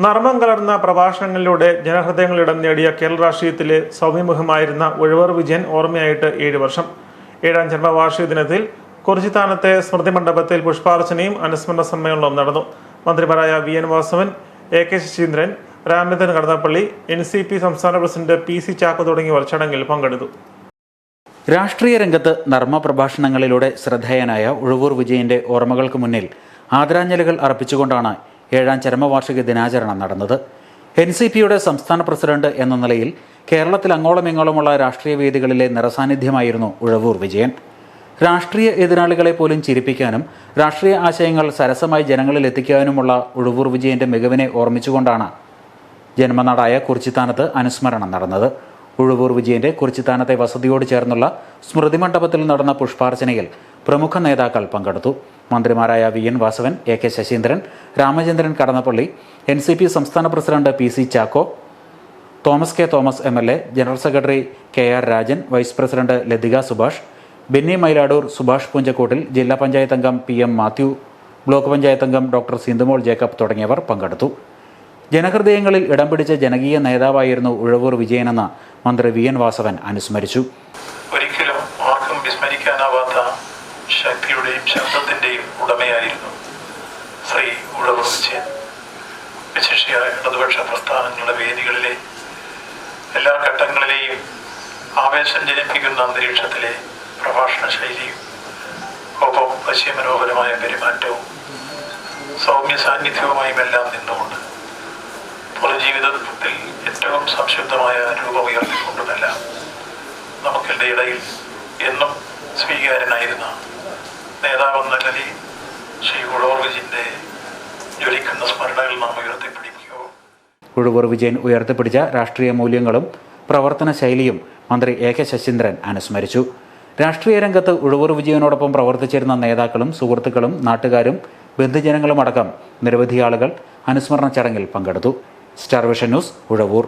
നർമ്മം കലർന്ന പ്രഭാഷണങ്ങളിലൂടെ ജനഹൃദയങ്ങളിടം നേടിയ കേരള രാഷ്ട്രീയത്തിലെ സൗമ്യമുഖമായിരുന്ന ഉഴവർ വിജയൻ ഓർമ്മയായിട്ട് ഏഴ് വർഷം. ഏഴാം ജന്മവാർഷിക ദിനത്തിൽ കുറിച്ചിത്താനത്തെ സ്മൃതി മണ്ഡപത്തിൽ പുഷ്പാർച്ചനയും അനുസ്മരണ സമ്മേളനവും നടന്നു. മന്ത്രിമാരായ V N Vasavan A K Saseendran Ramachandran Kadannappally N C P സംസ്ഥാന പ്രസിഡന്റ് പി സി ചാക്കോ തുടങ്ങിയവർ ചടങ്ങിൽ പങ്കെടുത്തു. രാഷ്ട്രീയ രംഗത്ത് നർമ്മ പ്രഭാഷണങ്ങളിലൂടെ ശ്രദ്ധേയനായ ഉഴവൂർ വിജയന്റെ ഓർമ്മകൾക്ക് മുന്നിൽ ആദരാഞ്ജലികൾ അർപ്പിച്ചുകൊണ്ടാണ് ഏഴാം ചരമവാർഷിക ദിനാചരണം നടന്നത്. എൻ സി പിയുടെ സംസ്ഥാന പ്രസിഡന്റ് എന്ന നിലയിൽ കേരളത്തിൽ അങ്ങോളം ഇങ്ങോളമുള്ള രാഷ്ട്രീയ വേദികളിലെ നിറസാന്നിധ്യമായിരുന്നു ഉഴവൂർ വിജയൻ. രാഷ്ട്രീയ എതിരാളികളെ പോലും ചിരിപ്പിക്കാനും രാഷ്ട്രീയ ആശയങ്ങൾ സരസമായി ജനങ്ങളിൽ എത്തിക്കാനുമുള്ള ഉഴവൂർ വിജയന്റെ മികവിനെ ഓർമ്മിച്ചുകൊണ്ടാണ് ജന്മനാടായ കുറിച്ചിത്താനത്ത് അനുസ്മരണം നടന്നത്. ഉഴവൂർ വിജയന്റെ കുറിച്ചിത്താനത്തെ വസതിയോട് ചേർന്നുള്ള സ്മൃതിമണ്ഡപത്തിൽ നടന്ന പുഷ്പാർച്ചനയിൽ പ്രമുഖ നേതാക്കൾ പങ്കെടുത്തു. മന്ത്രിമാരായ V N Vasavan A K Saseendran Ramachandran Kadannappally N C P സംസ്ഥാന president P C Chacko Thomas K Thomas M L A general secretary K R Rajan vice president Lathika Subhash Benny Mayiladoor Subhash പൂഞ്ചക്കോട്ടിൽ ജില്ലാ പഞ്ചായത്ത് അംഗം P M Mathew block panchayat അംഗം doctor Sindhumol Jacob തുടങ്ങിയവർ പങ്കെടുത്തു. ജനഹൃദയങ്ങളിൽ ഇടം പിടിച്ച ജനകീയ നേതാവായിരുന്നു ഉഴവൂർ വിജയനെന്ന് മന്ത്രി വി എൻ വാസവൻ അനുസ്മരിച്ചു. ഒരിക്കലും ആർക്കും വിസ്മരിക്കാനാവാത്ത ശക്തിയുടെയും ശബ്ദത്തിന്റെയും ഉടമയായിരുന്നു. ശ്രീ ഉഴവർ വിശിഷ്ടയായ ഇടതുപക്ഷ പ്രസ്ഥാനങ്ങളുടെ വേദികളിലെ എല്ലാ ഘട്ടങ്ങളിലെയും ആവേശം ജനിപ്പിക്കുന്ന അന്തരീക്ഷത്തിലെ പ്രഭാഷണ ശൈലിയും ഒപ്പം വശ്യമനോഹരമായ പെരുമാറ്റവും സൗമ്യ സാന്നിധ്യവുമായും എല്ലാം നിന്നുകൊണ്ട് പൊതുജീവിതത്തിൽ ഏറ്റവും സംശുദ്ധമായ രൂപം ഉയർത്തിക്കൊണ്ടുമെല്ലാം നമുക്കിടയിൽ എന്നും സ്വീകാര്യനായിരുന്ന നേതാവെന്ന ശ്രീ ഉളോർവിജിന്റെ ജ്വലിക്കുന്ന സ്മരണകൾ നാം ഉയർത്തിപ്പിടിക്കുകയോ. ഉഴവൂർ വിജയൻ ഉയർത്തിപ്പിടിച്ച രാഷ്ട്രീയ മൂല്യങ്ങളും പ്രവർത്തന ശൈലിയും മന്ത്രി എ കെ ശശീന്ദ്രൻ അനുസ്മരിച്ചു. രാഷ്ട്രീയ രംഗത്ത് ഉഴവൂർ വിജയനോടൊപ്പം പ്രവർത്തിച്ചിരുന്ന നേതാക്കളും സുഹൃത്തുക്കളും നാട്ടുകാരും ബന്ധുജനങ്ങളുമടക്കം നിരവധി ആളുകൾ അനുസ്മരണ ചടങ്ങിൽ പങ്കെടുത്തു. Star vision news Uzhavoor